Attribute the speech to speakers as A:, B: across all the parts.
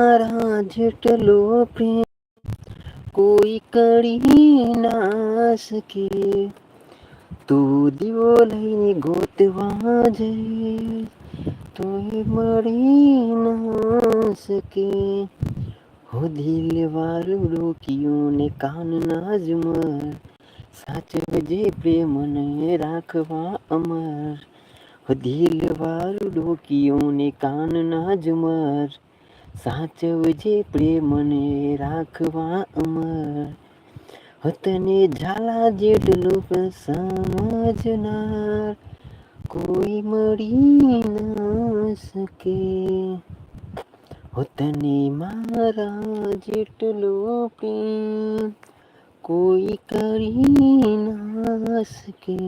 A: મારા જેટલો પ્રેમ. કોઈ કરી ના શકે. તું દીવો લઈને ગોતવા જઈ તો મળી ના શકે. હો દિલ વાળું રોકિયું ને કાન ના ઝુમર સાચવજે પ્રેમને રાખવા અમર. દિલ વાળું ડોકિયું ને કાન ના ઝુમર સાચવજે પ્રેમને રાખવા અમર. હતને ઝાલા જેટલું સમજનાર. કોઈ મળી ન શકે. હોતને મારા જેટલો પ્રેમ કોઈ કરી ના શકે.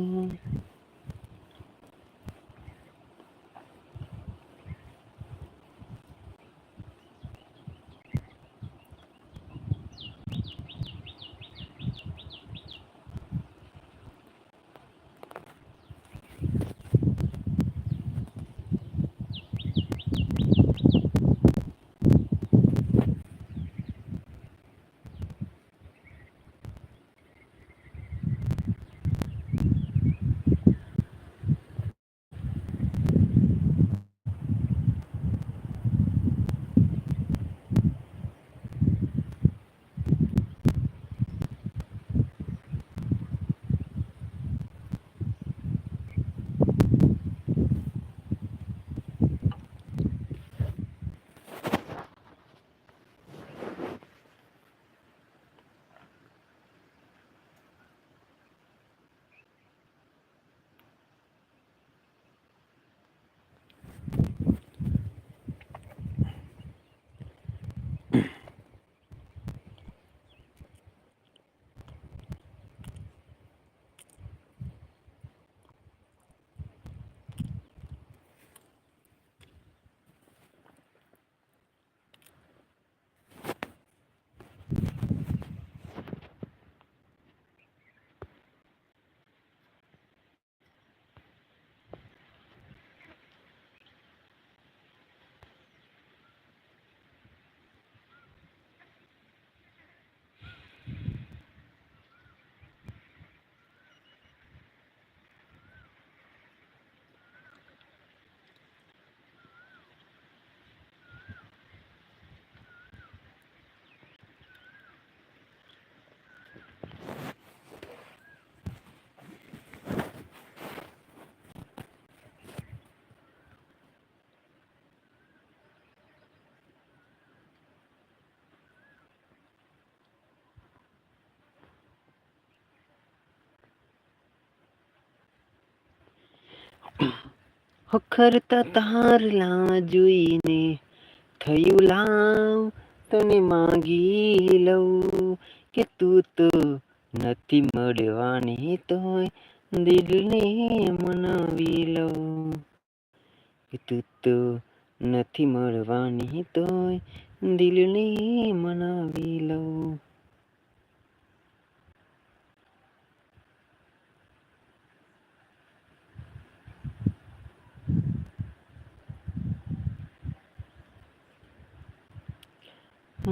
A: હખરતા તારલા જોઈને થયું લાવ, તને માગી લઉં કે તું તો નથી મળવાની તોય દિલને મનાવી લઉં. કે તું તો નથી મળવાની તોય દિલને મનાવી લઉં.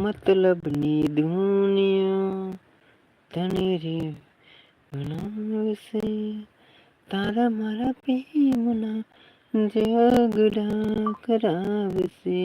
A: મતલબની દુનિયા તને રે બનાવશે. તારા મારા પ્રેમના ઝઘડા કરાવશે.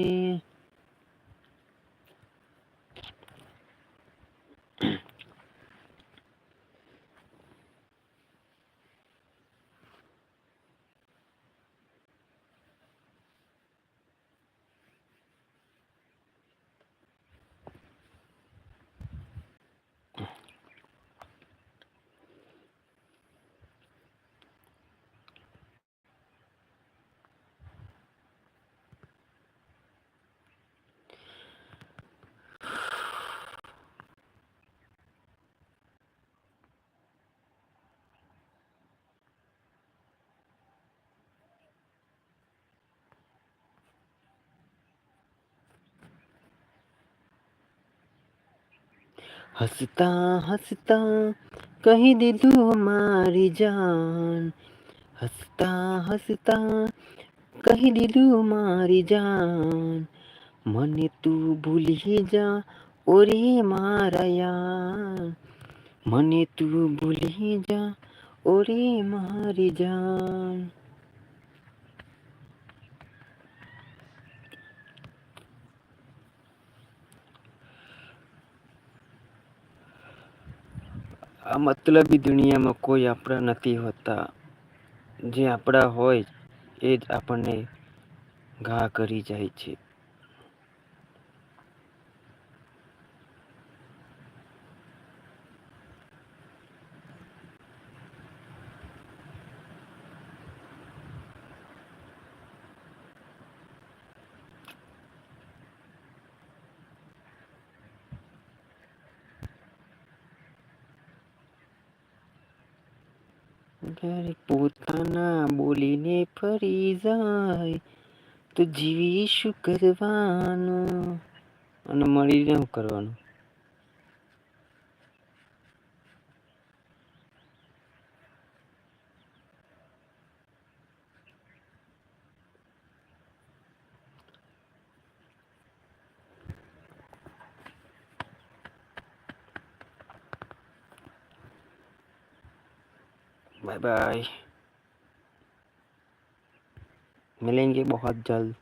A: हंसता हंसता कह दे तू हमारी जान हंसता हंसता कह दे तू हमारी जान मन तू भूलिए जा ओरे मारा यार मन तू भूलिए जा ओरे मारी जान આ મતલબી દુનિયામાં કોઈ આપણા નથી હોતા. જે આપણા હોય, એ જ આપણને ઘા કરી જાય છે. જ્યારે પોતાના બોલીને ફરી જાય તો જીવી શું કરવાનું. અને મળીને શું કરવાનું? बाय बाय मिलेंगे बहुत जल्द